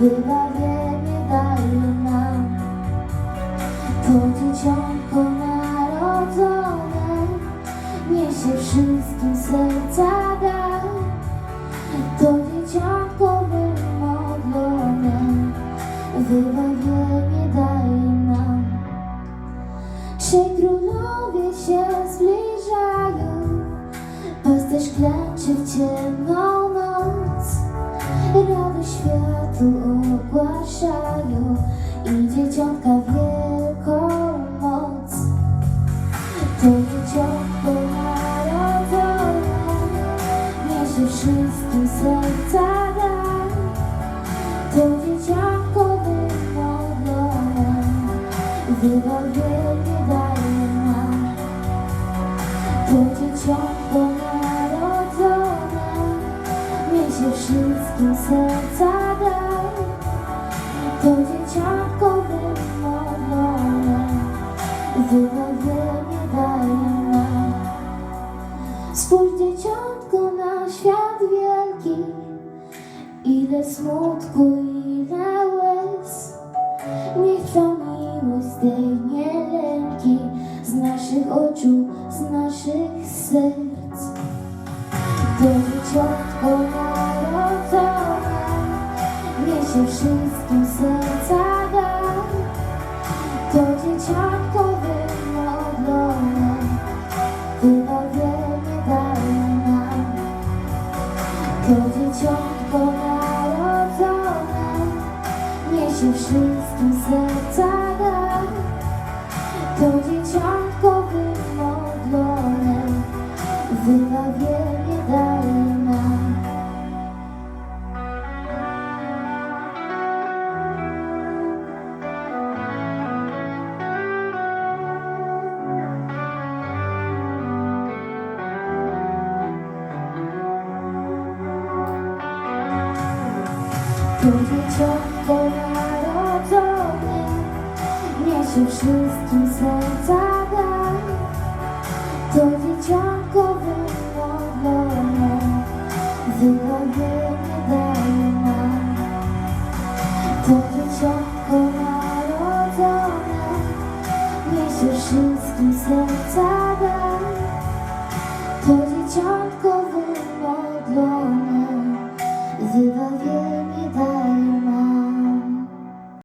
wybawienie daje nam. To dzieciątko narodzone niesie wszystkim serca dar. To dzieciątko wymodlone wybawienie daje nam. Trzej królowie się zbliżają, pasterz klęczy w ciemną noc. Radość światu ogłaszają i dzieciątka wielką moc. To dzieciątko narodzone niesie wszystkim serca dar. To dzieciątko wymodlone wybawienie daje nam. To dzieciątko wszystkim serca dar. To dzieciątko wymodlone wybawienie daje nam. Spójrz dzieciątko na świat wielki, ile smutku, ile łez. Niech Twa miłość zdejmie lęki z naszych oczu, z naszych serc. To dzieciątko narodzone niesie wszystkim serca dar. To dzieciątko wymodlone wybawienie daje nam. To dzieciątko narodzone niesie wszystkim serca dar. To dzieciątko wymodlone wybawienie To dzieciątko narodzone niesie wszystkim serca dar. To dzieciątko wymodlone wybawienie daje nam. To dzieciątko narodzone niesie wszystkim serca